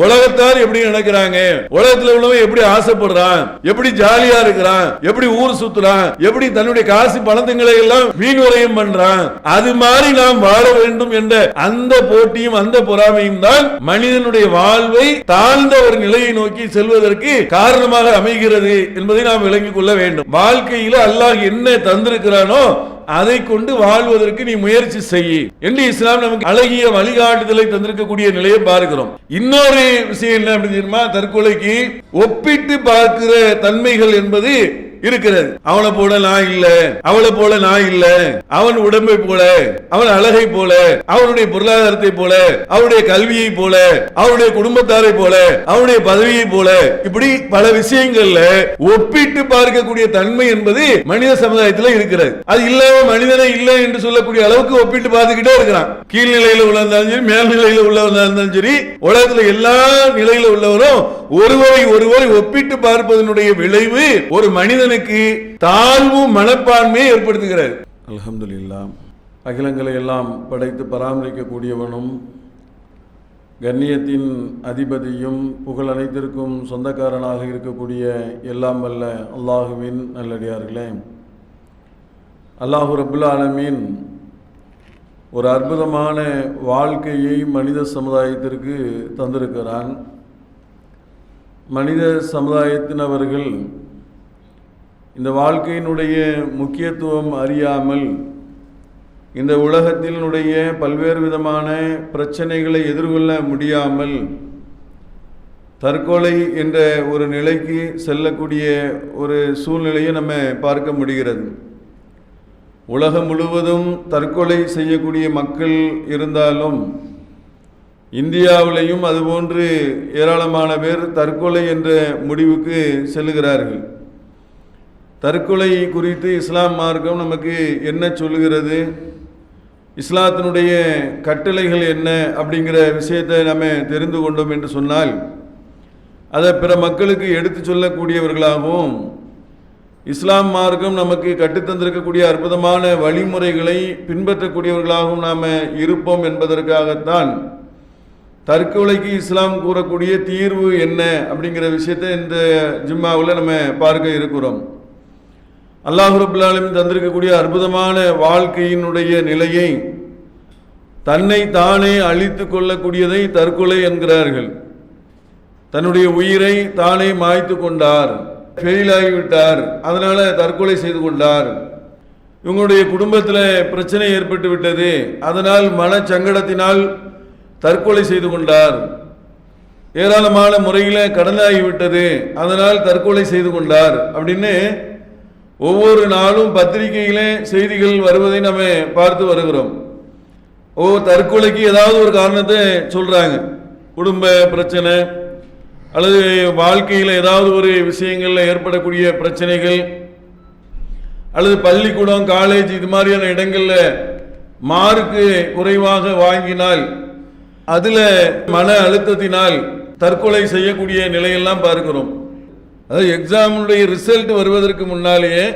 உலகத்தார் எப்படி நினைக்கிறாங்க? உலகத்துல உள்ளவன் எப்படி ஆசைப்படுறான்? எப்படி ஜாலியா இருக்கிறான்? எப்படி ஊர் சுத்துறான்? எப்படி தன்னுடைய காசு பணத்துங்களை எல்லாம் வீண் பண்றான்? அது மாதிரி நாம் வாழ வேண்டும் என்ற அந்த போட்டியும் அந்த பொறாமையும் தான் மனிதனுடைய வாழ்வை தாழ்ந்த ஒரு நிலையை நோக்கி செல்வதற்கு காரணமாக அமைகிறது என்பதை நாம் விளங்கிக் கொள்ள வேண்டும். வாழ்க்கையில அல்லாஹ் என்ன தந்திருக்கிறானோ அதை கொண்டு வாழ்வதற்கு நீ முயற்சி செய். என்று இஸ்லாம் நமக்கு அழகிய வழிகாட்டுதலை தந்திருக்கக்கூடிய நிலையை பார்க்கிறோம். இன்னொரு விஷயம் என்ன அப்படின்னு தற்கொலைக்கு ஒப்பிட்டு பார்க்கிற தன்மைகள் என்பது இருக்கிறது. அவனை போல நான் இல்ல. அவளை போல நான் இல்ல. அவன் உடம்பை போல அவன் அழகை போல அவனுடைய பொருளாதாரத்தை போல அவனுடைய கல்வியை போல அவனுடைய குடும்பத்தாரை போல அவனுடைய பதவியை போல. இப்படி பல விஷயங்கள்ல ஒப்பிட்டு பார்க்கக்கூடிய தன்மை என்பது மனித சமுதாயத்தில் இருக்கிறது. அது இல்லாம மனிதனை இல்லை என்று சொல்லக்கூடிய அளவுக்கு ஒப்பிட்டு பார்த்துக்கிட்டே இருக்கிறான். கீழ்நிலையில உள்ளவன் சரி மேல்நிலையில உள்ளவனா இருந்தாலும் சரி உலகத்துல எல்லா நிலையில உள்ளவரும் ஒருவரை ஒருவரை ஒப்பிட்டு பார்ப்பதனுடைய விளைவு ஒரு மனிதன் மனிதனுக்கு தாழ்வு மனப்பான்மையை ஏற்படுத்துகிறது. அல்ஹம்துலில்லா அகிலங்களை எல்லாம் படைத்து பராமரிக்கக்கூடியவனும் கண்ணியத்தின் அதிபதியும் புகழ் அனைத்திற்கும் சொந்தக்காரனாக இருக்கக்கூடிய எல்லாம் வல்ல அல்லாஹுவின் நல்லடியார்களே. அல்லாஹு ரபுல் ஆலமீன் ஒரு அற்புதமான வாழ்க்கையை மனித சமுதாயத்திற்கு தந்திருக்கிறான். மனித சமுதாயத்தினவர்கள் இந்த வாழ்க்கையினுடைய முக்கியத்துவம் அறியாமல் இந்த உலகத்தினுடைய பல்வேறு விதமான பிரச்சனைகளை எதிர்கொள்ள முடியாமல் தற்கொலை என்ற ஒரு நிலைக்கு செல்லக்கூடிய ஒரு சூழ்நிலையை நம்ம பார்க்க முடிகிறது. உலகம் முழுவதும் தற்கொலை செய்யக்கூடிய மக்கள் இருந்தாலும் இந்தியாவிலையும் அதுபோன்று ஏராளமான பேர் தற்கொலை என்ற முடிவுக்கு செல்லுகிறார்கள். தற்கொலை குறித்து இஸ்லாம் மார்க்கம் நமக்கு என்ன சொல்லுகிறது? இஸ்லாத்தினுடைய கட்டளைகள் என்ன அப்படிங்கிற விஷயத்தை நம்ம தெரிந்து கொண்டோம் என்று சொன்னால் அதை பிற மக்களுக்கு எடுத்து சொல்லக்கூடியவர்களாகவும் இஸ்லாம் மார்க்கம் நமக்கு கற்றுத்தந்திருக்கக்கூடிய அற்புதமான வழிமுறைகளை பின்பற்றக்கூடியவர்களாகவும் நாம் இருப்போம் என்பதற்காகத்தான் தற்கொலைக்கு இஸ்லாம் கூறக்கூடிய தீர்வு என்ன அப்படிங்கிற விஷயத்தை இந்த ஜிம்மாவில் நம்ம பார்க்க இருக்கிறோம். அல்லாஹு ரபுல்லாலும் தந்திருக்கக்கூடிய அற்புதமான வாழ்க்கையினுடைய நிலையை தன்னை தானே அழித்து கொள்ளக்கூடியதை தற்கொலை என்கிறார்கள். தன்னுடைய உயிரை தானே மாய்த்து கொண்டார். ஃபெயில் ஆகிவிட்டார். அதனால தற்கொலை செய்து கொண்டார். இவங்களுடைய குடும்பத்தில் பிரச்சனை ஏற்பட்டு விட்டது. அதனால் மனச்சங்கடத்தினால் தற்கொலை செய்து கொண்டார். ஏராளமான முறையில் கடனாகிவிட்டது அதனால் தற்கொலை செய்து கொண்டார். அப்படின்னு ஒவ்வொரு நாளும் பத்திரிகையிலே செய்திகள் வருவதை நம்ம பார்த்து வருகிறோம். ஓ தற்கொலைக்கு ஏதாவது ஒரு காரணத்தை சொல்கிறாங்க குடும்ப பிரச்சனை அல்லது வாழ்க்கையில் ஏதாவது ஒரு விஷயங்களில் ஏற்படக்கூடிய பிரச்சனைகள் அல்லது பள்ளிக்கூடம் காலேஜ் இது மாதிரியான இடங்களில் மார்க்கு குறைவாக வாங்கினால் அதில் மன அழுத்தத்தினால் தற்கொலை செய்யக்கூடிய நிலையெல்லாம் பார்க்கிறோம். அதாவது எக்ஸாமுடைய ரிசல்ட் வருவதற்கு முன்னாலேயே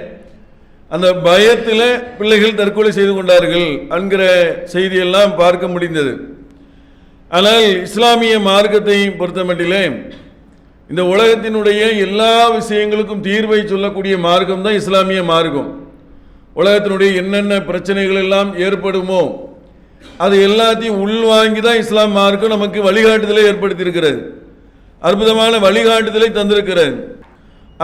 அந்த பயத்தில் பிள்ளைகள் தற்கொலை செய்து கொண்டார்கள் என்கிற செய்தியெல்லாம் பார்க்க முடிந்தது. ஆனால் இஸ்லாமிய மார்க்கத்தை பொறுத்தமட்டிலே இந்த உலகத்தினுடைய எல்லா விஷயங்களுக்கும் தீர்வை சொல்லக்கூடிய மார்க்கம் தான் இஸ்லாமிய மார்க்கம். உலகத்தினுடைய என்னென்ன பிரச்சனைகள் எல்லாம் ஏற்படுமோ அது எல்லாத்தையும் உள்வாங்கி தான் இஸ்லாம் மார்க்கம் நமக்கு வழிகாட்டுதலை ஏற்படுத்தியிருக்கிறது. அற்புதமான வழிகாட்டுதலை தந்திருக்கிறது.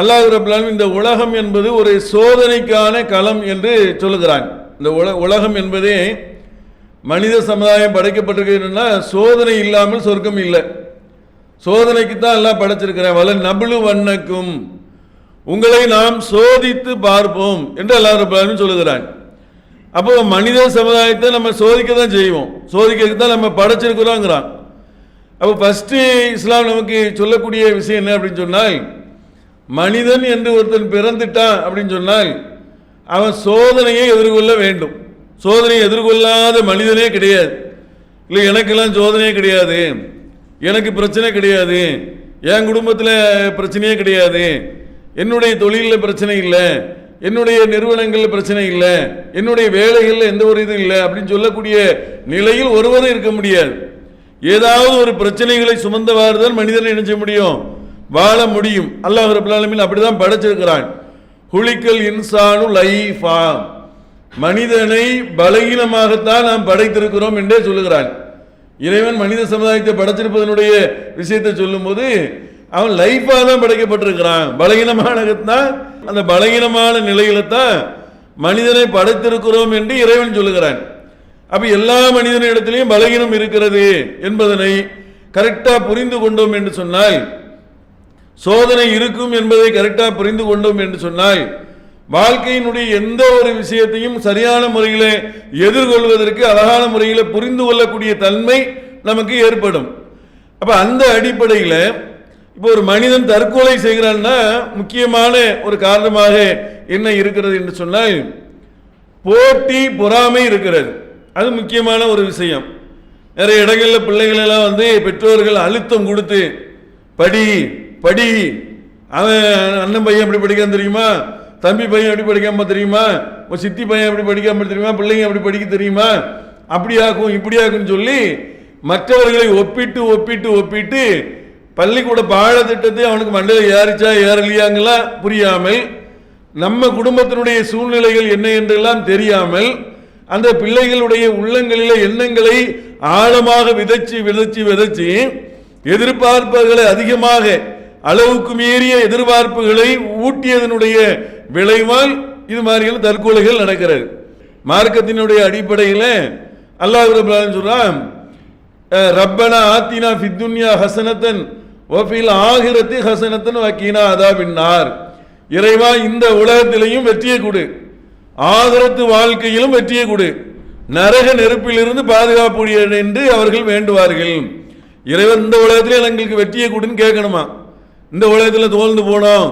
அல்லாஹ் ரபுல்லாலும் இந்த உலகம் என்பது ஒரு சோதனைக்கான களம் என்று சொல்லுகிறான். இந்த உல உலகம் என்பதே மனித சமுதாயம் படைக்கப்பட்டிருக்கிறதுனா சோதனை இல்லாமல் சொர்க்கம் இல்லை. சோதனைக்கு தான் எல்லாம் படைச்சிருக்கிறேன். வல நபுளு வண்ணக்கும் உங்களை நாம் சோதித்து பார்ப்போம் என்று அல்லாஹ் ரபுல்லாலும் சொல்லுகிறான். அப்போ மனித சமுதாயத்தை நம்ம சோதிக்க தான் செய்வோம். சோதிக்கிறதுக்கு தான் நம்ம படைச்சிருக்கிறோங்கிறான். அப்போ ஃபஸ்ட்டு இஸ்லாம் நமக்கு சொல்லக்கூடிய விஷயம் என்ன அப்படின்னு சொன்னால் மனிதன் என்று ஒருத்தன் பிறந்துட்டான் அப்படின்னு சொன்னால் அவன் சோதனையை எதிர்கொள்ள வேண்டும். சோதனையை எதிர்கொள்ளாத மனிதனே கிடையாது. இல்லை எனக்கெல்லாம் சோதனையே கிடையாது. எனக்கு பிரச்சனை கிடையாது. என் குடும்பத்தில் பிரச்சனையே கிடையாது. என்னுடைய தொழிலில் பிரச்சனை இல்லை. என்னுடைய நிறுவனங்களில் பிரச்சனை இல்லை. என்னுடைய வேலைகளில் எந்த ஒரு இதுவும் இல்லை அப்படின்னு சொல்லக்கூடிய நிலையில் ஒருவரும் இருக்க முடியாது. ஏதாவது ஒரு பிரச்சனைகளை சுமந்தவாறு தான் மனிதனை நினைச்ச முடியும். வாழ முடியும். அல்லாஹ் ரபுல் அப்படிதான் படைச்சிருக்கிறான். ஹுலிக்கல் இன்சானு லைஃபா. மனிதனை பலகீனமாகத்தான் நாம் படைத்திருக்கிறோம் என்றே சொல்லுகிறான். இறைவன் மனித சமுதாயத்தை படைச்சிருப்பதனுடைய விஷயத்தை சொல்லும்போது அவன் லைஃபாக தான் படைக்கப்பட்டிருக்கிறான். பலகீனமானதான் அந்த பலகீனமான நிலையில தான் மனிதனை படைத்திருக்கிறோம் என்று இறைவன் சொல்லுகிறான். அப்ப எல்லா மனிதனிடத்திலையும் பலகீனம் இருக்கிறது என்பதனை கரெக்டாக புரிந்து கொண்டோம் என்று சொன்னால் சோதனை இருக்கும் என்பதை கரெக்டாக புரிந்து கொண்டோம் என்று சொன்னால் வாழ்க்கையினுடைய எந்த ஒரு விஷயத்தையும் சரியான முறையில் எதிர்கொள்வதற்கு அழகான முறையில் புரிந்து கொள்ளக்கூடிய தன்மை நமக்கு ஏற்படும். அப்போ அந்த அடிப்படையில் இப்போ ஒரு மனிதன் தற்கொலை செய்கிறான்னா முக்கியமான ஒரு காரணமாக என்ன இருக்கிறது என்று சொன்னால் போட்டி பொறாமை இருக்கிறது. அது முக்கியமான ஒரு விஷயம். நிறைய இடங்களில் பிள்ளைகளெல்லாம் வந்து பெற்றோர்கள் அழுத்தம் கொடுத்து படி படி. அவன் அண்ணன் பையன் எப்படி படிக்காம தெரியுமா? தம்பி பையன் எப்படி படிக்காம தெரியுமா? உன் சித்தி பையன் எப்படி படிக்காம தெரியுமா? பிள்ளைங்க எப்படி படிக்க தெரியுமா? அப்படியாக்கும் இப்படியாக்குன்னு சொல்லி மற்றவர்களை ஒப்பிட்டு ஒப்பிட்டு ஒப்பிட்டு பள்ளிக்கூட பாடத்திட்டத்தை அவனுக்கு மண்டையில் ஏறிச்சா ஏறலையாங்களா? புரியாமல் நம்ம குடும்பத்தினுடைய சூழ்நிலைகள் என்ன என்றெல்லாம் தெரியாமல் அந்த பிள்ளைகளுடைய உள்ளங்களில் எண்ணங்களை ஆழமாக விதைச்சு விதைச்சு விதைச்சு எதிர்பார்ப்புகளை அதிகமாக அளவுக்கு மீறிய எதிர்பார்ப்புகளை ஊட்டியதனுடைய விளைவால் இது மாதிரியான தற்கொலைகள் நடக்கிறது. மார்க்கத்தினுடைய அடிப்படையில் அல்லாஹ் சொல்றான் ரப்பனா ஆத்தினா ஃபித்துன்யா ஹசனத்தன் வஃபில் ஆகிரத்தி ஹசனத்தன் வக்கீனா அதா பின்னார் இறைவா இந்த உலகத்திலையும் வெற்றியை கொடு. ஆகிரத்து வாழ்க்கையிலும் வெற்றியை கொடு. நரக நெருப்பிலிருந்து பாதுகாப்பு என்று அவர்கள் வேண்டுவார்கள். இறைவன் இந்த உலகத்திலே எங்களுக்கு வெற்றியை கொடுன்னு கேட்கணுமா? இந்த உலகத்தில் தோல்ந்து போனோம்.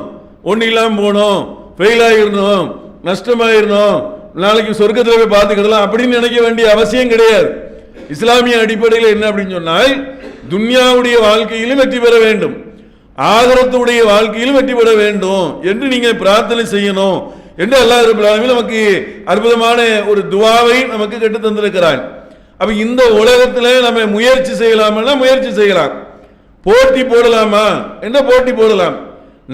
ஒன்றும் இல்லாமல் போனோம். ஃபெயில் ஆகிருந்தோம் நஷ்டமாயிருந்தோம். நாளைக்கு சொர்க்கத்தில் போய் பார்த்துக்கிடலாம் அப்படின்னு நினைக்க வேண்டிய அவசியம் கிடையாது. இஸ்லாமிய அடிப்படையில் என்ன அப்படின்னு சொன்னால் துன்யாவுடைய வாழ்க்கையிலும் வெற்றி பெற வேண்டும். ஆகரத்துடைய வாழ்க்கையிலும் வெற்றி பெற வேண்டும் என்று நீங்கள் பிரார்த்தனை செய்யணும் என்று அல்லா ரபுல் நமக்கு அற்புதமான ஒரு துவாவை நமக்கு கெட்டு தந்திருக்கிறான் அப்ப இந்த உலகத்தில் நம்ம முயற்சி செய்யலாம்னா முயற்சி செய்யலாம். போட்டி போடலாமா? என்ன போட்டி போடலாம்?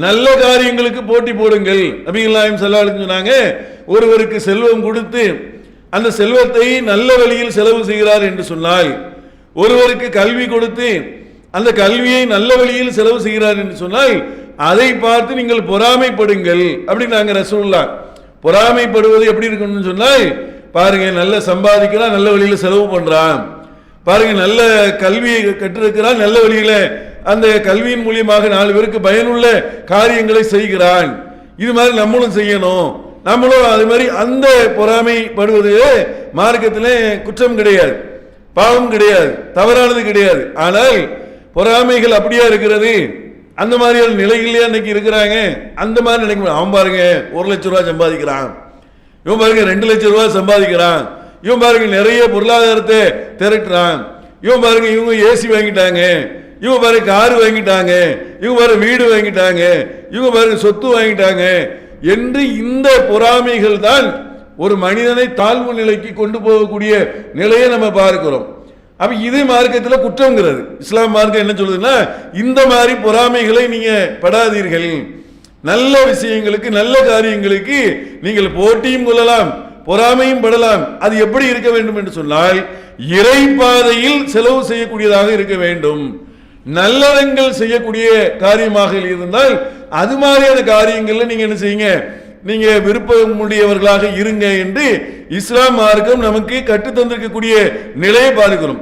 நல்ல காரியங்களுக்கு போட்டி போடுங்கள். நபிகளாயும் செல்லாலும் சொன்னாங்க ஒருவருக்கு செல்வம் கொடுத்து அந்த செல்வத்தை நல்ல வழியில் செலவு செய்கிறார் என்று சொன்னால் ஒருவருக்கு கல்வி கொடுத்து அந்த கல்வியை நல்ல வழியில் செலவு செய்கிறார் என்று சொன்னால் அதை பார்த்து நீங்கள் பொறாமைப்படுங்கள் அப்படின்னு நாங்கள் ரசூல்லா பொறாமைப்படுவது எப்படி இருக்கணும்னு சொன்னால் பாருங்க நல்ல சம்பாதிக்கிறான் நல்ல வழியில் செலவு பண்றான். பாருங்க நல்ல கல்வியை கற்றிருக்கிறான் நல்ல வழியில அந்த கல்வியின் மூலியமாக நாலு பேருக்கு பயனுள்ள காரியங்களை செய்கிறான். இது மாதிரி நம்மளும் செய்யணும். நம்மளும் அது மாதிரி அந்த பொறாமைப்படுவது மார்க்கத்தில் குற்றம் கிடையாது. பாவம் கிடையாது. தவறானது கிடையாது. ஆனால் பொறாமைகள் அப்படியா இருக்கிறது? அந்த மாதிரியான நிலையிலேயே அன்னைக்கு இருக்கிறாங்க. அந்த மாதிரி நினைக்க அவன் பாருங்க ஒரு லட்ச ரூபா சம்பாதிக்கிறான். இவன் பாருங்க ரெண்டு லட்ச ரூபா சம்பாதிக்கிறான். இவன் பாருங்க நிறைய பொருளாதாரத்தை திரட்டுறான். இவன் பாருங்க இவங்க ஏசி வாங்கிட்டாங்க. இவங்க பாருங்க காரு வாங்கிட்டாங்க. இவங்க பாருங்க வீடு வாங்கிட்டாங்க. இவங்க பாருங்க சொத்து வாங்கிட்டாங்க. என்று இந்த பொறாமைகள் தான் ஒரு மனிதனை தாழ்வு நிலைக்கு கொண்டு போகக்கூடிய நிலையை நம்ம பார்க்கிறோம். அப்ப இது மார்க்கத்தில் குற்றங்கிறது இஸ்லாம் மார்க்கம் என்ன சொல்லுதுன்னா இந்த மாதிரி பொறாமைகளை நீங்க படாதீர்கள். நல்ல விஷயங்களுக்கு நல்ல காரியங்களுக்கு நீங்கள் போட்டியும் கொள்ளலாம். பொறாமையும் படலாம். அது எப்படி இருக்க வேண்டும் என்று சொன்னால் இறை பாதையில் செலவு செய்யக்கூடியதாக இருக்க வேண்டும். நல்லறங்கள் செய்யக்கூடிய காரியமாக இருந்தால் அது மாதிரியான காரியங்கள்ல நீங்க என்ன செய்யுங்க? நீங்க விருப்பமுடையவர்களாக இருங்க என்று இஸ்லாம் மார்க்கம் நமக்கு கற்றுத்தந்திருக்கக்கூடிய நிலையை பாதுகிறோம்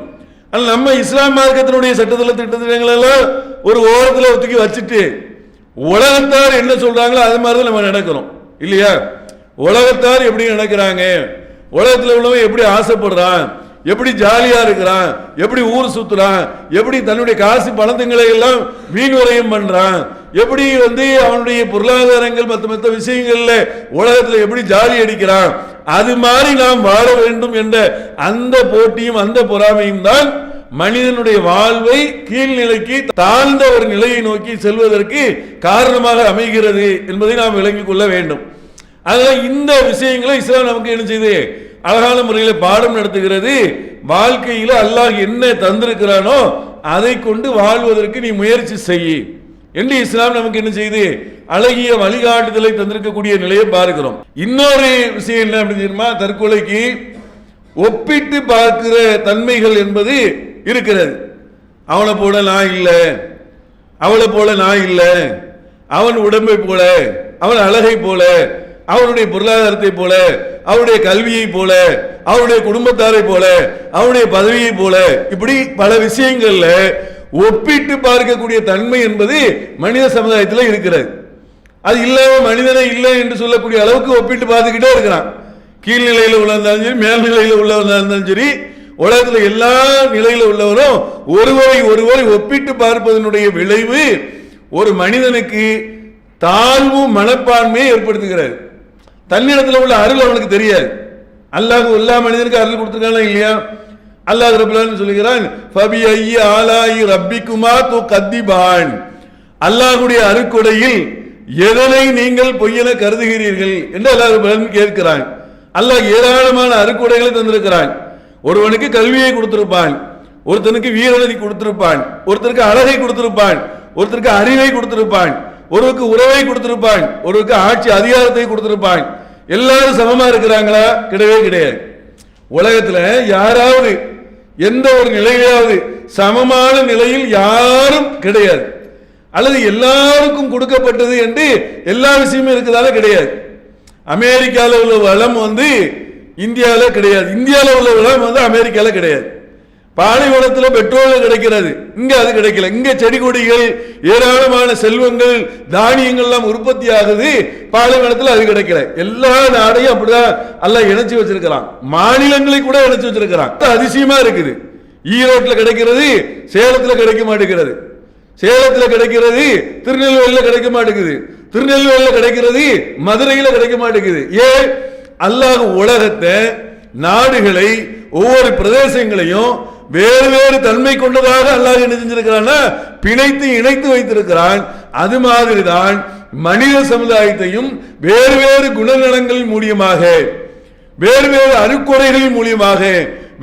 ஆனால் நம்ம இஸ்லாம் மார்க்கத்தினுடைய சட்டத்தில் திட்டத்திட்டங்கள் எல்லாம் ஒரு ஓரத்தில் ஒத்துக்கி வச்சுட்டு உலகத்தார் என்ன சொல்றாங்களோ அது மாதிரி தான் நம்ம நடக்கிறோம். இல்லையா? உலகத்தார் எப்படி நினைக்கிறாங்க உலகத்தில் உள்ளவன் எப்படி ஆசைப்படுறான்? எப்படி ஜாலியா இருக்கிறான்? எப்படி ஊர் சுத்துறான்? எப்படி தன்னுடைய காசு பணத்துங்களை எல்லாம் வீண் விரயம் பண்றான்? எப்படி வந்து அவனுடைய பொருளாதாரங்கள் மற்ற மற்ற விஷயங்கள்ல உலகத்துல எப்படி ஜாலி அடிக்கிறான்? அது மாதிரி நாம் வாழ வேண்டும் என்ற அந்த போட்டியும் அந்த பொறாமையும் தான் மனிதனுடைய வாழ்வை கீழ்நிலைக்கு தாழ்ந்த ஒரு நிலையை நோக்கி செல்வதற்கு காரணமாக அமைகிறது என்பதை நாம் விளங்கிக் கொள்ள வேண்டும். அதனால இந்த விஷயங்களை இஸ்லாம் நமக்கு என்ன செய்யுது அழகான முறையில் பாடம் நடத்துகிறது. வாழ்க்கையில் அல்லாஹ் என்ன தந்திருக்கிறானோ அதை கொண்டு வாழ்வதற்கு நீ முயற்சி செய். என்று இஸ்லாம் நமக்கு என்ன செய்யுது அழகிய வழிகாட்டுதலை தந்திருக்கக்கூடிய நிலையை பார்க்கிறோம். இன்னொரு விஷயம் என்ன அப்படின்னு தெரியுமா? தற்கொலைக்கு ஒப்பிட்டு பார்க்கிற தன்மைகள் என்பது இருக்கிறது. அவனை போல நான் இல்லை. அவளை போல நான் இல்லை. அவன் உடம்பை போல. அவன் அழகை போல. அவருடைய பொருளாதாரத்தை போல அவருடைய கல்வியை போல அவருடைய குடும்பத்தாரை போல அவருடைய பதவியை போல இப்படி பல விஷயங்கள்ல ஒப்பிட்டு பார்க்கக்கூடிய தன்மை என்பது மனித சமுதாயத்தில் இருக்கிறது. அது இல்லாம மனிதனே இல்லை என்று சொல்லக்கூடிய அளவுக்கு ஒப்பிட்டு பார்த்துக்கிட்டே இருக்கிறான். கீழ்நிலையில உள்ளவன் சரி மேல்நிலையில உள்ளவனா இருந்தாலும் சரி உலகத்தில் எல்லா நிலையில உள்ளவரும் ஒருவரை ஒருவரை ஒப்பிட்டு பார்ப்பதனுடைய விளைவு ஒரு மனிதனுக்கு தாழ்வு மனப்பான்மையை ஏற்படுத்துகிறது. தன்னிடத்தில் உள்ள அருள் அவனுக்கு தெரியாது. அல்லாஹ் எல்லா மனிதனுக்கு அருள் கொடுத்துருக்கானா இல்லையா? அல்லாஹ் ரபுல்லான்னு சொல்லுகிறான் ஃபபி ஐய ஆலாயி ரப்பிக்குமா து கத்திபான் அல்லாஹுடைய அருக்குடையில் எதனை நீங்கள் பொய்யென கருதுகிறீர்கள் என்று அல்லாஹ் ரபுல்லான் கேட்கிறான். அல்லாஹ் ஏராளமான அருக்குடைகளை தந்திருக்கிறான். ஒருவனுக்கு கல்வியை கொடுத்திருப்பான் ஒருத்தனுக்கு வீரநதி கொடுத்திருப்பான் ஒருத்தருக்கு அழகை கொடுத்திருப்பான் ஒருத்தருக்கு அறிவை கொடுத்திருப்பான். ஒருவருக்கு உறவை கொடுத்திருப்பான் ஒருவருக்கு ஆட்சி அதிகாரத்தை கொடுத்திருப்பான் எல்லாரும் சமமா இருக்கிறாங்களா? கிடையவே கிடையாது. உலகத்துல யாராவது எந்த ஒரு நிலையிலாவது சமமான நிலையில் யாரும் கிடையாது. அல்லது எல்லாருக்கும் கொடுக்கப்பட்டது என்று எல்லா விஷயமும் இருக்கிறதால கிடையாது. அமெரிக்காவில் உள்ள வளம் வந்து இந்தியாவில் கிடையாது. இந்தியாவில் உள்ள வளம் வந்து அமெரிக்காவில் கிடையாது. பாலைவனத்தில் பெட்ரோல் கிடைக்கிறது. இங்க அது கிடைக்கல. இங்க செடி கொடிகள் ஏராளமான செல்வங்கள் தானியங்கள்லாம் உற்பத்தி ஆகுது. பாலைவனத்தில் அது கிடைக்கல. எல்லா நாடையும் அப்படிதான் எல்லாம் இணைச்சு வச்சிருக்கிறான். மாநிலங்களை கூட இணைச்சு வச்சிருக்கிறான். அதிசயமா இருக்குது. ஈரோட்டில் கிடைக்கிறது சேலத்தில் கிடைக்க மாட்டேங்கிறது. சேலத்தில் கிடைக்கிறது திருநெல்வேலியில் கிடைக்க மாட்டேங்குது. திருநெல்வேலியில் கிடைக்கிறது மதுரையில் கிடைக்க மாட்டேங்குது. ஏன்? அல்லாஹ் உலகத்தை நாடுகளை ஒவ்வொரு பிரதேசங்களையும் வேறு வேறு தன்மை கொண்டதாக அல்லாஹ் என்ன செஞ்சிருக்கிறான் பிணைத்து இணைத்து வைத்திருக்கிறான். அது மாதிரிதான் மனித சமுதாயத்தையும் வேறு வேறு குணநலங்களின் மூலியமாக வேறு வேறு அணுக்குறைகளின் மூலியமாக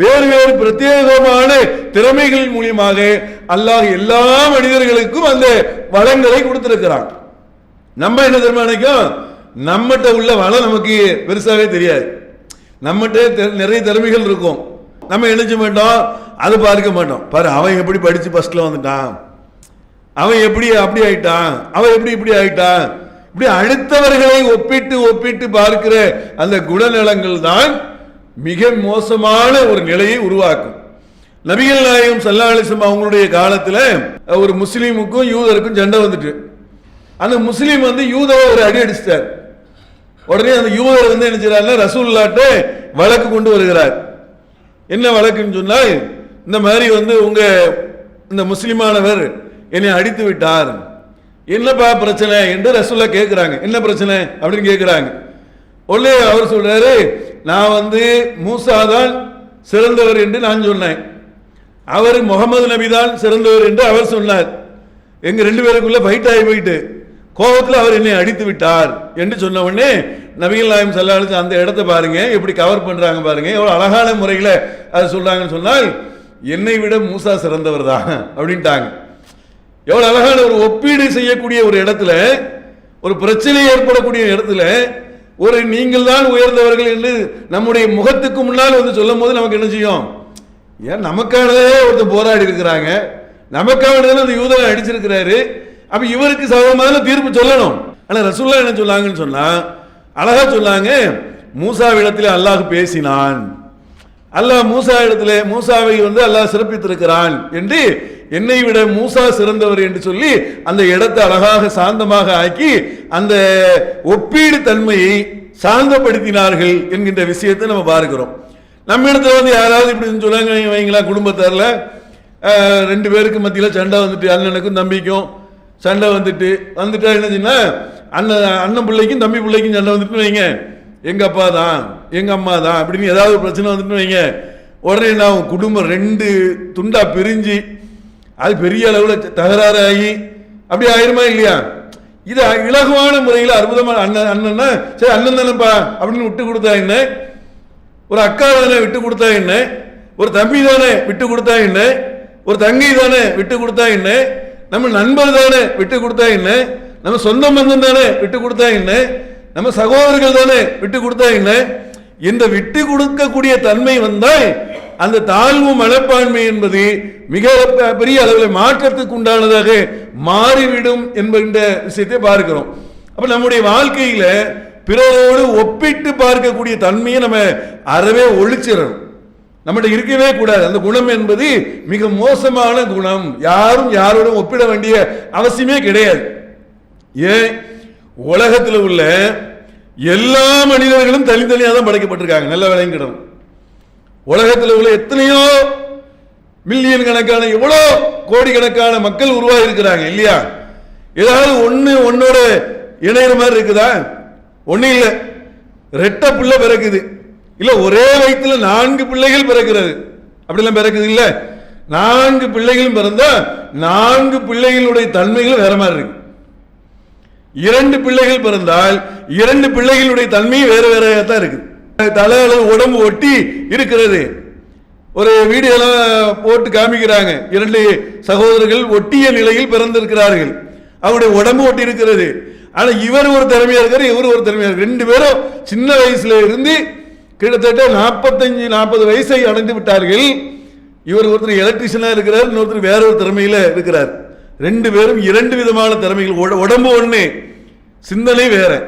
வேறு வேறு பிரத்யேகமான திறமைகள் மூலியமாக அல்லாஹ் எல்லா மனிதர்களுக்கும் அந்த வளங்களை கொடுத்திருக்கிறான். நம்ம என்ன தீர்மானிக்கும் நம்மகிட்ட உள்ள வளம் நமக்கு பெருசாகவே தெரியாது. நம்மகிட்ட நிறைய திறமைகள் இருக்கும். நம்ம என்ன மாட்டோம் அது பார்க்க மாட்டோம். பாரு அவன் எப்படி படித்து ஃபஸ்ட்டில் வந்துட்டான். அவன் எப்படி அப்படி ஆயிட்டான்? அவன் எப்படி இப்படி ஆயிட்டான்? இப்படி அடுத்தவர்களை ஒப்பிட்டு ஒப்பிட்டு பார்க்கிற அந்த குணநலங்கள் தான் மிக மோசமான ஒரு நிலையை உருவாக்கும். நபிகள் நாயகம் சல்லாலிசம் அவங்களுடைய காலத்தில் ஒரு முஸ்லீமுக்கும் யூதருக்கும் சண்டை வந்துட்டு. அந்த முஸ்லீம் வந்து யூதரை ஒரு அடி அடிச்சிட்டார். உடனே அந்த யூதர் வந்து என்ன செய்யறாருன்னா ரசூல்லாட்ட வழக்கு கொண்டு வருகிறார். என்ன வழக்குன்னு சொன்னால் இந்த மாதிரி வந்து உங்கள் இந்த முஸ்லிமானவர் என்னை அடித்து விட்டார். என்னப்பா பிரச்சனை என்று ரசூல்லா கேட்குறாங்க. என்ன பிரச்சனை அப்படின்னு கேட்குறாங்க. ஒல்லே அவர் சொல்கிறாரு நான் வந்து மூசா தான் சிறந்தவர் என்று நான் சொன்னேன். அவர் முகமது நபி தான் சிறந்தவர் என்று அவர் சொன்னார். எங்கள் ரெண்டு பேருக்குள்ளே ஃபைட் ஆகி போயிட்டு. கோபத்தில் அவர் என்னை அடித்து விட்டார் என்று சொன்ன உடனே நபிகள் நாயம் சல்லாலுக்கு அந்த இடத்த பாருங்க எப்படி கவர் பண்றாங்க பாருங்க எவ்வளோ அழகான முறையில் அது சொல்றாங்கன்னு சொன்னால் என்னை விட மூசா சிறந்தவர் தான் அப்படின்ட்டாங்க. எவ்வளோ அழகான ஒரு ஒப்பீடு செய்யக்கூடிய ஒரு இடத்துல ஒரு பிரச்சனை ஏற்படக்கூடிய இடத்துல ஒரு நீங்கள் தான் உயர்ந்தவர்கள் என்று நம்முடைய முகத்துக்கு முன்னால் வந்து சொல்லும் போது நமக்கு என்ன செய்யும்? ஏன் நமக்கானதே ஒருத்தர் போராடி இருக்கிறாங்க நமக்கானதே அந்த யூதரை அடிச்சிருக்கிறாரு அப்ப இவருக்கு சமமான தீர்ப்பு சொல்லணும். ஆனா ரசூல்லா என்ன சொன்னாங்கன்னு சொன்னா அழகா சொன்னாங்க இடத்துல அல்லாஹ் பேசினான். அல்லாஹ் மூசா இடத்துல மூசாவை வந்து அல்லாஹ் சிறப்பித்திருக்கிறான் என்று என்னை விட மூசா சிறந்தவர் என்று சொல்லி அந்த இடத்தை அழகாக சாந்தமாக ஆக்கி அந்த ஒப்பீடு தன்மையை சாந்தப்படுத்தினார்கள் என்கின்ற விஷயத்தை நம்ம பார்க்கிறோம். நம்ம இடத்துல வந்து யாராவது இப்படி சொன்னாங்க வைங்களா குடும்பத்தாரில் ரெண்டு பேருக்கு மத்தியில் சண்டை வந்துட்டு அண்ணனுக்கும் தம்பிக்கும் சண்டை வந்துட்டு வந்துட்டா என்ன செய்யணும் அண்ணன் அண்ணன் பிள்ளைக்கும் தம்பி பிள்ளைக்கும் சண்டை வந்துட்டு வைங்க. எங்க அப்பா தான் எங்க அம்மா தான் அப்படின்னு ஏதாவது ஒரு பிரச்சனை வந்துட்டு வைங்க. உடனே நான் குடும்பம் ரெண்டு துண்டா பிரிஞ்சு அது பெரிய அளவில் தகராறு ஆகி அப்படி ஆயிருமா இல்லையா? இது இலகுவான முறையில் அற்புதமான அண்ணன் அண்ணன்னா சரி அண்ணன் தானேப்பா அப்படின்னு விட்டு கொடுத்தா என்ன? ஒரு அக்கா தானே விட்டு கொடுத்தா என்ன? ஒரு தம்பி தானே விட்டு கொடுத்தா என்ன? ஒரு தங்கை தானே விட்டு கொடுத்தா என்ன? நம்ம நண்பர் தானே விட்டு கொடுத்தா என்ன? நம்ம சொந்த பந்தம் தானே விட்டு கொடுத்தா என்ன? நம்ம சகோதரர்கள் தானே விட்டு கொடுத்தா என்ன? இந்த விட்டு கொடுக்கக்கூடிய தன்மை வந்தால் அந்த தாழ்வு மனப்பான்மை என்பது மிக பெரிய அளவில் மாற்றத்துக்கு உண்டானதாக மாறிவிடும் என்கின்ற விஷயத்தை பார்க்கிறோம். அப்ப நம்முடைய வாழ்க்கையில பிறரோடு ஒப்பிட்டு பார்க்கக்கூடிய தன்மையை நம்ம அறவே ஒழிச்சிடணும். நம்மகிட்ட இருக்கவே கூடாது. அந்த குணம் என்பது மிக மோசமான குணம். யாரும் யாரோடும் ஒப்பிட வேண்டிய அவசியமே கிடையாது. ஏன்? உலகத்தில் உள்ள எல்லா மனிதர்களும் தனித்தனியாக தான் படைக்கப்பட்டிருக்காங்க. நல்ல விளங்கிடணும் உலகத்தில் உள்ள எத்தனையோ மில்லியன் கணக்கான எவ்வளோ கோடிக்கணக்கான மக்கள் உருவாகி இருக்கிறாங்க இல்லையா? ஏதாவது ஒன்று ஒன்னோட இணையிற மாதிரி இருக்குதா? ஒன்றும் இல்லை. ரெட்ட பிள்ளை பிறக்குது. இல்லை ஒரே வயிற்றுல நான்கு பிள்ளைகள் பிறக்கிறது. அப்படிலாம் பிறக்குது இல்லை. நான்கு பிள்ளைகளும் பிறந்தா நான்கு பிள்ளைகளுடைய தன்மைகள் வேற மாதிரி இருக்கு. இரண்டு பிள்ளைகள் பிறந்தால் இரண்டு பிள்ளைகளுடைய தன்மையும் வேற வேறையாக தான் இருக்கு. தலை அளவு உடம்பு ஒட்டி இருக்கிறது. ஒரு வீடியோலாம் போட்டு காமிக்கிறாங்க. இரண்டு சகோதரர்கள் ஒட்டிய நிலையில் பிறந்திருக்கிறார்கள். அவருடைய உடம்பு ஒட்டி இருக்கிறது. ஆனால் இவர் ஒரு திறமையா இருக்காரு இவர் ஒரு திறமையா இருக்கு ரெண்டு பேரும் சின்ன வயசுல இருந்து கிட்டத்தட்ட நாற்பத்தஞ்சு நாற்பது வயசை அடைந்து விட்டார்கள். இவர் ஒருத்தர் எலக்ட்ரிஷியனாக இருக்கிறார் இன்னொருத்தர் வேற ஒரு திறமையில் இருக்கிறார். ரெண்டு பேரும் இரண்டு விதமான திறமைகள். உட- உடம்பு ஒன்று சிந்தனை வேற.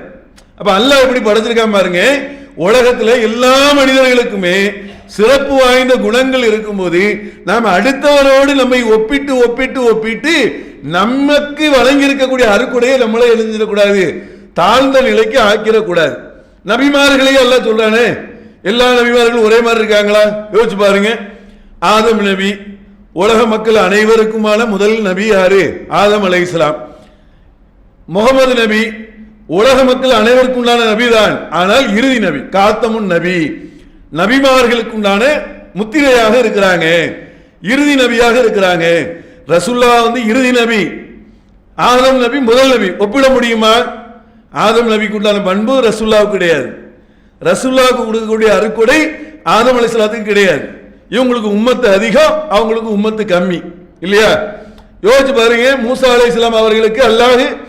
அப்போ அல்லாஹ் எப்படி படைச்சிருக்காம பாருங்க. உலகத்தில் எல்லா மனிதர்களுக்குமே சிறப்பு வாய்ந்த குணங்கள் இருக்கும்போது நாம் அடுத்தவரோடு நம்மை ஒப்பிட்டு ஒப்பிட்டு ஒப்பிட்டு நமக்கு வழங்கி இருக்கக்கூடிய நம்மளே எழுந்திடக்கூடாது. தாழ்ந்த நிலைக்கு ஆக்கிடக்கூடாது. நபிமார்களையும் எல்லாம் சொல்றானே எல்லா நபிமார்களும் ஒரே மாதிரி இருக்காங்களா? யோசிச்சு பாருங்க. ஆதம் நபி உலக மக்கள் அனைவருக்குமான முதல் நபி யாரு? ஆதம் அலைஹிஸ்ஸலாம். முகமது நபி உலக மக்கள் அனைவருக்கும் உண்டான நபிதான் ஆனால் இறுதி நபி காத்தமுன் நபி. நபிமார்களுக்கு உண்டான முத்திரையாக இருக்கிறாங்க. இறுதி நபியாக இருக்கிறாங்க. ரசுல்லா வந்து இறுதி நபி. ஆதம் நபி முதல் நபி. ஒப்பிட முடியுமா? ஆதம் நபிக்கு உண்டான பண்பு ரசுல்லாவுக்கு கிடையாது. ரசுல்லாவுக்கு கொடுக்கக்கூடிய அறுக்குடை ஆதம் அலிஸ்லாத்துக்கு கிடையாது. இவங்களுக்கு உம்மத்து அதிகம் அவங்களுக்கு உம்மத்து கம்மி. இல்லையா? யோசிச்சு பாருங்க மூசா அலி இஸ்லாம் அவர்களுக்கு அல்லாஹ்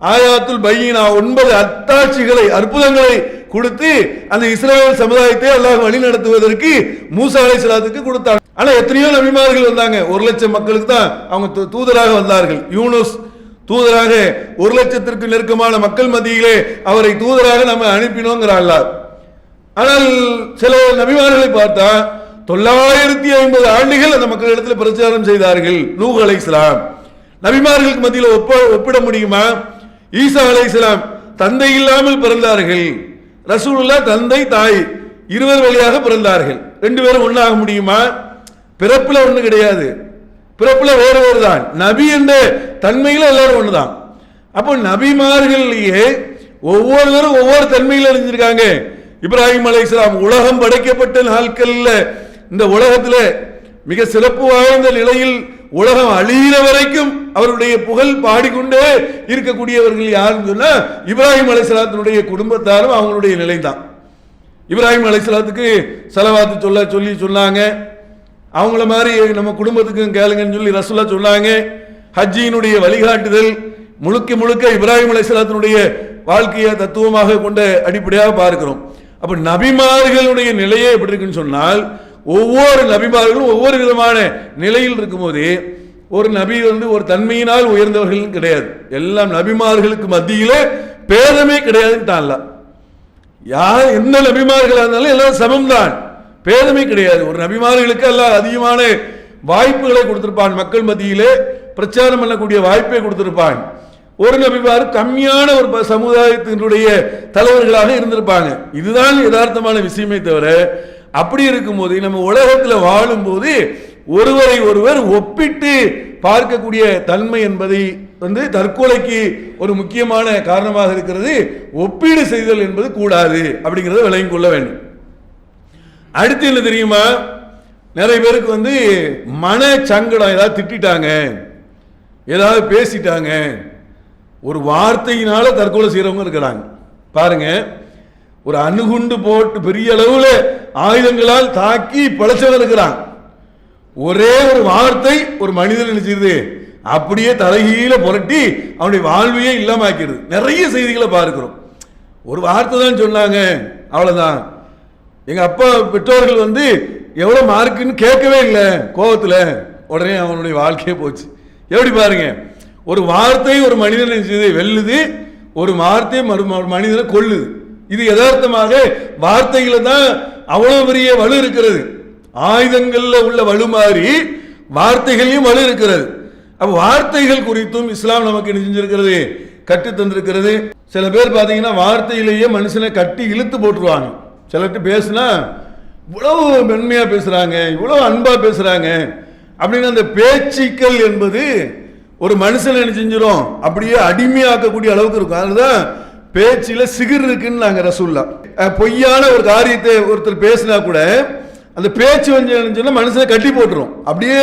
ஆயாத்துல் பையினா ஒன்பது அத்தாட்சிகளை அற்புதங்களை கொடுத்து அந்த இஸ்ரேல் சமுதாயத்தை அல்லாஹ் வழி நடத்துவதற்கு மூசா அலை இஸ்லாத்துக்கு கொடுத்தாங்க. ஆனா எத்தனையோ நபிமார்கள் வந்தாங்க. ஒரு லட்சம் மக்களுக்கு தான் அவங்க தூ- தூதராக வந்தார்கள். யூனுஸ் தூதராக ஒரு லட்சத்திற்கு நெருக்கமான மக்கள் மத்தியிலே அவரை தூதராக நம்ம அனுப்பினோங்கிற அல்லாஹ். ஆனால் சில நபிமார்களை பார்த்தா தொள்ளாயிரத்தி ஐம்பது ஆண்டுகள் அந்த மக்களிடத்தில் பிரச்சாரம் செய்தார்கள். லூக் அலை இஸ்லாம் நபிமார்களுக்கு மத்தியில் ஒப்ப ஒப்பிட முடியுமா? ஈசா அலைஹிஸ்ஸலாம் தந்தை இல்லாமல் பிறந்தார்கள். ரசூலுல்லா தந்தை தாய் இருவர் வழியாக பிறந்தார்கள். ரெண்டு பேரும் ஒன்றாக முடியுமா? பிறப்பில் ஒன்று கிடையாது. பிறப்பில் வேறு வேறு தான். நபி என்ற தன்மையில் எல்லாரும் தான் அப்போ நபிமார்கள்லேயே ஒவ்வொருவரும் ஒவ்வொரு தன்மையில் அறிஞ்சிருக்காங்க இப்ராஹிம் அலைஹிஸ்ஸலாம் உலகம் படைக்கப்பட்ட நாட்கள்ல இந்த உலகத்துல மிக சிறப்பு வாய்ந்த நிலையில் உலகம் அழியிற வரைக்கும் அவருடைய புகழ் பாடிக்கொண்டே இருக்கக்கூடியவர்கள் யாருன்னு சொன்னா இப்ராஹிம் அலைசலாத்தினுடைய குடும்பத்தாரும் அவங்களுடைய நிலைதான். இப்ராஹிம் அலைசலாத்துக்கு செலவாத்து சொல்ல சொல்லி சொன்னாங்க. அவங்கள மாதிரி நம்ம குடும்பத்துக்கும் கேளுங்கன்னு சொல்லி ரசுல்லா சொன்னாங்க. ஹஜ்ஜியினுடைய வழிகாட்டுதல் முழுக்க முழுக்க இப்ராஹிம் அலைசலாத்தினுடைய வாழ்க்கையை தத்துவமாக கொண்ட அடிப்படையாக பார்க்கிறோம். அப்ப நபிமார்களுடைய நிலையே எப்படி இருக்குன்னு சொன்னால் ஒவ்வொரு நபிமார்களும் ஒவ்வொரு விதமான நிலையில் இருக்கும்போது ஒரு நபி வந்து ஒரு தன்மையினால் உயர்ந்தவர்கள் கிடையாது. எல்லாம் நபிமார்களுக்கு மத்தியிலே பேதமே கிடையாதுன்னு யார் எந்த நபிமார்களாக இருந்தாலும் எல்லாம் சமம்தான். பேதமே கிடையாது. ஒரு நபிமார்களுக்கு எல்லாம் அதிகமான வாய்ப்புகளை கொடுத்திருப்பான். மக்கள் மத்தியிலே பிரச்சாரம் பண்ணக்கூடிய வாய்ப்பை கொடுத்திருப்பான். ஒரு நபிமார் கம்மியான ஒரு சமுதாயத்தினுடைய தலைவர்களாக இருந்திருப்பாங்க. இதுதான் யதார்த்தமான விஷயமே தவிர அப்படி இருக்கும்போது நம்ம உலகத்தில் வாழும்போது ஒருவரை ஒருவர் ஒப்பிட்டு பார்க்கக்கூடிய தன்மை என்பதை வந்து தற்கொலைக்கு ஒரு முக்கியமான காரணமாக இருக்கிறது. ஒப்பீடு செய்தல் என்பது கூடாது அப்படிங்கிறத விளங்கிக் கொள்ள வேண்டும். அடுத்து என்ன தெரியுமா? நிறைய பேருக்கு வந்து மன சங்கடம் ஏதாவது திட்டிட்டாங்க. ஏதாவது பேசிட்டாங்க. ஒரு வார்த்தையினால தற்கொலை செய்கிறவங்க இருக்கிறாங்க. பாருங்க ஒரு அணுகுண்டு போட்டு பெரிய அளவில் ஆயுதங்களால் தாக்கி பிழைச்சவங்க இருக்கிறான் ஒரே ஒரு வார்த்தை ஒரு மனிதன் என்ன செய்யுது? அப்படியே தலைகீழ புரட்டி அவனுடைய வாழ்வையே இல்லாம ஆக்கிடுது நிறைய செய்திகளை பார்க்கிறோம். ஒரு வார்த்தை தான் சொன்னாங்க. அவ்வளவுதான். எங்க அப்பா பெற்றோர்கள் வந்து எவ்வளவு மார்க்குன்னு கேட்கவே இல்லை கோபத்தில் உடனே அவனுடைய வாழ்க்கையே போச்சு. எப்படி பாருங்க? ஒரு வார்த்தை ஒரு மனிதனை என்ன வெல்லுது ஒரு வார்த்தை மறு ஒரு மனிதனை கொல்லுது. இது யதார்த்தமாக வார்த்தைகளை தான் அவ்வளோ பெரிய வலு இருக்கிறது. ஆயுதங்களில் உள்ள வலு மாறி வார்த்தைகளையும் வலு இருக்கிறது. அப்போ வார்த்தைகள் குறித்தும் இஸ்லாம் நமக்கு என்ன செஞ்சிருக்கிறது? கற்று தந்திருக்கிறது. சில பேர் பார்த்தீங்கன்னா வார்த்தையிலேயே மனுஷனை கட்டி இழுத்து போட்டுருவாங்க. சிலர்கிட்ட பேசுனா இவ்வளோ மென்மையாக பேசுகிறாங்க இவ்வளோ அன்பாக பேசுகிறாங்க அப்படின்னு அந்த பேச்சுக்கள் என்பது ஒரு மனுஷனை என்ன செஞ்சிடும் அப்படியே அடிமையாக்கக்கூடிய அளவுக்கு இருக்கும். அதுதான் பேச்சில் சிகிர் இருக்குன்னு நாங்கள் ரசூல்லா பொய்யான ஒரு காரியத்தை ஒருத்தர் பேசினா கூட அந்த பேச்சு வந்து சொன்னா மனுஷனை கட்டி போட்டுரும். அப்படியே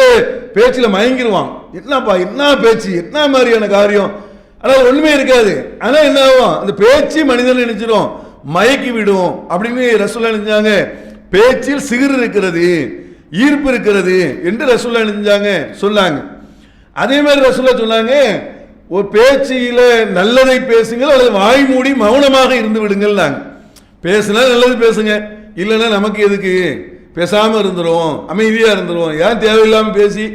பேச்சில் மயங்கிடுவான் என்னப்பா என்ன பேச்சு? என்ன மாதிரியான காரியம்? ஆனால் ஒன்றுமே இருக்காது. ஆனால் என்ன ஆகும்? அந்த பேச்சு மனிதன் நினைச்சிடும் மயக்கி விடும். அப்படின்னு ரசூல்லா நினைச்சாங்க பேச்சில் சிகிர் இருக்கிறது ஈர்ப்பு இருக்கிறது என்று ரசூல்லா நினைச்சாங்க சொன்னாங்க. அதே மாதிரி ரசூலா சொன்னாங்க ஒரு பேச்சியில் நல்லதை பேசுங்கள் அல்லது வாய் மூடி மௌனமாக இருந்து விடுங்கள் பேசுனா நல்லது பேசுங்க இல்லைன்னா நமக்கு எதுக்கு? பேசாமல் இருந்துடும் அமைதியாக இருந்துடும் ஏன் தேவையில்லாமல் பேசி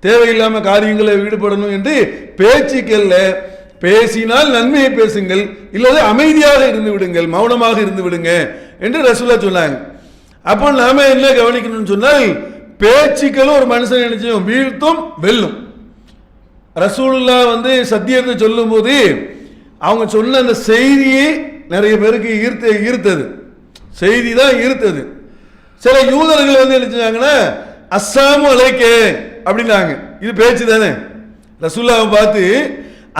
தேவையில்லாமல் காரியங்களை ஈடுபடணும் என்று பேச்சுக்கல்ல பேசினால் நன்மையை பேசுங்கள் இல்லது அமைதியாக இருந்து விடுங்கள் மௌனமாக இருந்து விடுங்க என்று ரசூலா சொன்னாங்க. அப்போ நாம என்ன கவனிக்கணும்னு சொன்னால் பேச்சுக்களும் ஒரு மனுஷன் நினைச்சோம் வீழ்த்தும் வெல்லும். ரசூலுல்லா வந்து சத்தியத்தை சொல்லும்போது அவங்க சொன்ன அந்த செய்தியே நிறைய பேருக்கு ஈர்த்து ஈர்த்தது. செய்தி தான் ஈர்த்தது. சில யூதர்கள் வந்து என்ன செஞ்சாங்கன்னா அஸ்ஸாமு அலைக்கே அப்படின்னாங்க. இது பேச்சு தானே. ரசூல்லாவை பார்த்து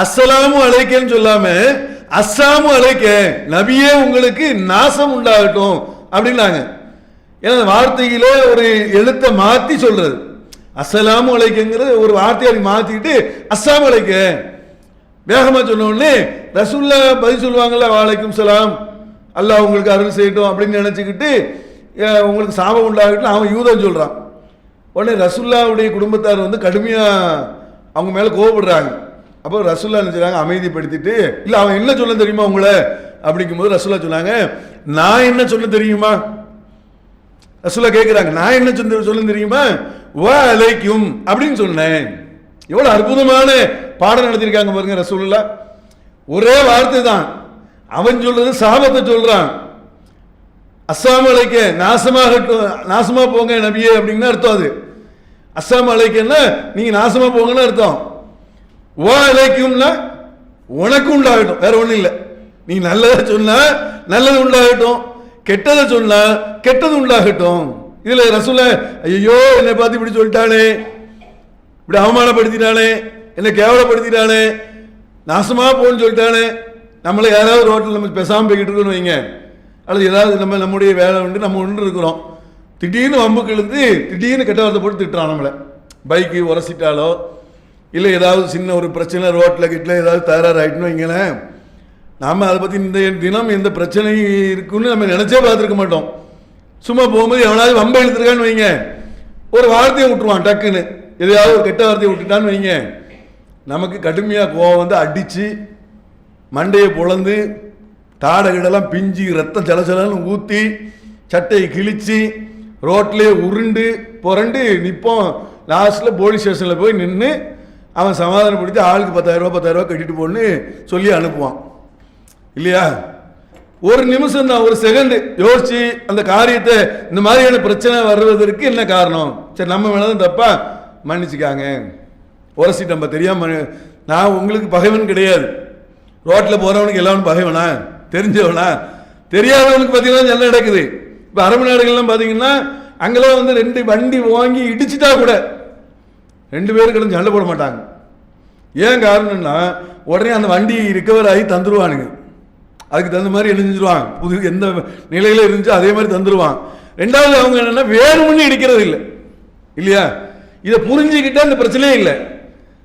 அஸ்ஸலாமு அலைக்கேன்னு சொல்லாம அஸ்ஸாமு அலைக்கே நபியே உங்களுக்கு நாசம் உண்டாகட்டும் அப்படின்னாங்க. ஏன்னா வார்த்தையிலே ஒரு எழுத்தை மாற்றி சொல்றது. அஸ்ஸலாமு உழைக்குங்கிற ஒரு வார்த்தையை அப்படி மாற்றிக்கிட்டு அஸ்ஸாமு உழைக்க வேகமாக சொன்ன உடனே பதில் சொல்லுவாங்கல்ல வாழைக்கும் சலாம். அல்லாஹ் உங்களுக்கு அருள் செய்யட்டும் அப்படின்னு நினச்சிக்கிட்டு உங்களுக்கு சாபம் உண்டாகட்டும் அவன் யூதன் சொல்கிறான் உடனே ரசுல்லாவுடைய குடும்பத்தார் வந்து கடுமையாக அவங்க மேலே கோவப்படுறாங்க. அப்போ ரசுல்லா என்ன அமைதிப்படுத்திட்டு இல்லை அவன் என்ன சொல்ல தெரியுமா உங்களை? அப்படிங்கும்போது ரசுல்லா சொன்னாங்க நான் என்ன சொல்ல தெரியுமா? ரசுல்லா கேட்குறாங்க நான் என்ன சொல்ல சொல்ல தெரியுமா? வா அலைக்கும் அப்படின்னு சொன்னேன். எவ்வளோ அற்புதமான பாடம் நடத்திருக்காங்க பாருங்க ரசூலுல்லா. ஒரே வார்த்தை தான். அவன் சொல்றது சாபத்தை சொல்றான். அஸ்ஸாம் அலைக்க நாசமாகட்டும் நாசமா போங்க நபியே அப்படின்னு அர்த்தம் அது. அஸ்ஸாம் அலைக்கன்னா நீங்க நாசமா போங்கன்னு அர்த்தம். ஓ அலைக்கும்னா உனக்கு உண்டாகட்டும். வேற ஒண்ணும் இல்லை. நீ நல்லதை சொன்னா நல்லது உண்டாகட்டும். கெட்டதை சொன்னா கெட்டது உண்டாகட்டும். இதுல ரசூல ஐயோ என்னை பார்த்து இப்படி சொல்லிட்டானே இப்படி அவமானப்படுத்திட்டானே என்னை கேவலப்படுத்திட்டானே நாசமா போன்னு சொல்லிட்டானே நம்மளை யாராவது ரோட்டில் நம்ம பேசாமல் போய்கிட்டு இருக்கோம்னு வைங்க. அல்லது ஏதாவது நம்ம நம்முடைய வேலை உண்டு நம்ம ஒன்று இருக்கிறோம். திடீர்னு வம்புக்கு இழுந்து திடீர்னு கெட்ட வார்த்தை போட்டு திட்டுறான் நம்மளை. பைக்கு உரசிட்டாலோ இல்லை ஏதாவது சின்ன ஒரு பிரச்சனை ரோட்டில் கிட்டில் ஏதாவது தயாராக ஆகிட்டுன்னு வைங்களேன். நாம் அதை பற்றி இந்த தினம் எந்த பிரச்சனை இருக்குன்னு நம்ம நினச்சே பார்த்துருக்க மாட்டோம். சும்மா போகும்போது எவனாவது வம்பை இழுத்துருக்கான்னு வைங்க. ஒரு வார்த்தையை விட்டுருவான் டக்குன்னு. எதையாவது ஒரு கெட்ட வார்த்தையை விட்டுட்டான்னு வைங்க. நமக்கு கடுமையாக கோவம் வந்து அடித்து மண்டையை பொழந்து தாடகிடலாம் பிஞ்சு ரத்தம் சலசலன்னு ஊற்றி சட்டையை கிழிச்சு ரோட்லேயே உருண்டு புரண்டு நிற்போம் லாஸ்ட்டில் போலீஸ் ஸ்டேஷனில் போய் நின்று அவன் சமாதானப்படுத்தி ஆளுக்கு பத்தாயிரரூபா பத்தாயிரரூபா கட்டிட்டு போன்னு சொல்லி அனுப்புவான். இல்லையா? ஒரு நிமிஷம் தான் ஒரு செகண்ட் யோசிச்சு அந்த காரியத்தை இந்த மாதிரியான பிரச்சனை வர்றதற்கு என்ன காரணம்? சரி நம்ம மேலதான் தப்பா? மன்னிச்சுக்காங்க. உரசி நம்ம தெரியாம நான் உங்களுக்கு பகைவன் கிடையாது. ரோட்டில் போகிறவனுக்கு எல்லாரும் பகைவனா? தெரிஞ்சவனா? தெரியாதவனுக்கு பார்த்தீங்கன்னா என்ன நடக்குது? இப்போ அரபு நாடுகள்லாம் பார்த்தீங்கன்னா அங்கெல்லாம் வந்து ரெண்டு வண்டி வாங்கி இடிச்சுட்டா கூட ரெண்டு பேரும் கிடந்து சண்டை போட மாட்டாங்க. ஏன் காரணம்னா உடனே அந்த வண்டி ரிக்கவர் ஆகி தந்துருவானுங்க. அதுக்கு தகுந்த மாதிரி என்ன புது எந்த நிலையில் இருந்துச்சோ அதே மாதிரி தந்துடுவான் ரெண்டாவது அவங்க என்னென்னா வேணும்னு இடிக்கிறது இல்லை. இல்லையா? இதை புரிஞ்சுக்கிட்டா அந்த பிரச்சனையே இல்லை.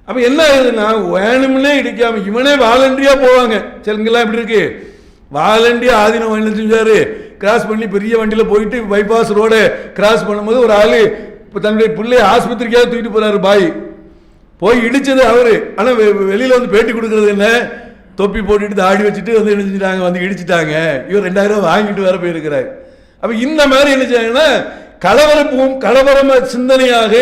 அப்போ என்ன ஆகுதுன்னா வேணும்னே இடிக்காம இவனே வாலண்டியாக போவாங்க. சரிங்களா இப்படி இருக்கு? வாலண்டியாக ஆதீனம் என்ன செஞ்சார். கிராஸ் பண்ணி பெரிய வண்டியில் போயிட்டு பைபாஸ் ரோட கிராஸ் பண்ணும்போது ஒரு ஆளு இப்போ தன்னுடைய பிள்ளையை ஆஸ்பத்திரிக்காக தூக்கிட்டு போகிறாரு பாய். போய் இடிச்சது அவர். ஆனால் வெ- வந்து பேட்டி கொடுக்கறது என்ன? தொப்பி போட்டுட்டு தாடி வச்சுட்டு வந்து என்ன செஞ்சுட்டாங்க? வந்து இடிச்சிட்டாங்க. இவர் ரெண்டாயிரம் ரூபாய் வாங்கிட்டு வர போயிருக்கிறார். அப்ப இந்த மாதிரி என்ன செய்யாங்கன்னா கலவரப்பும் கலவரம சிந்தனையாக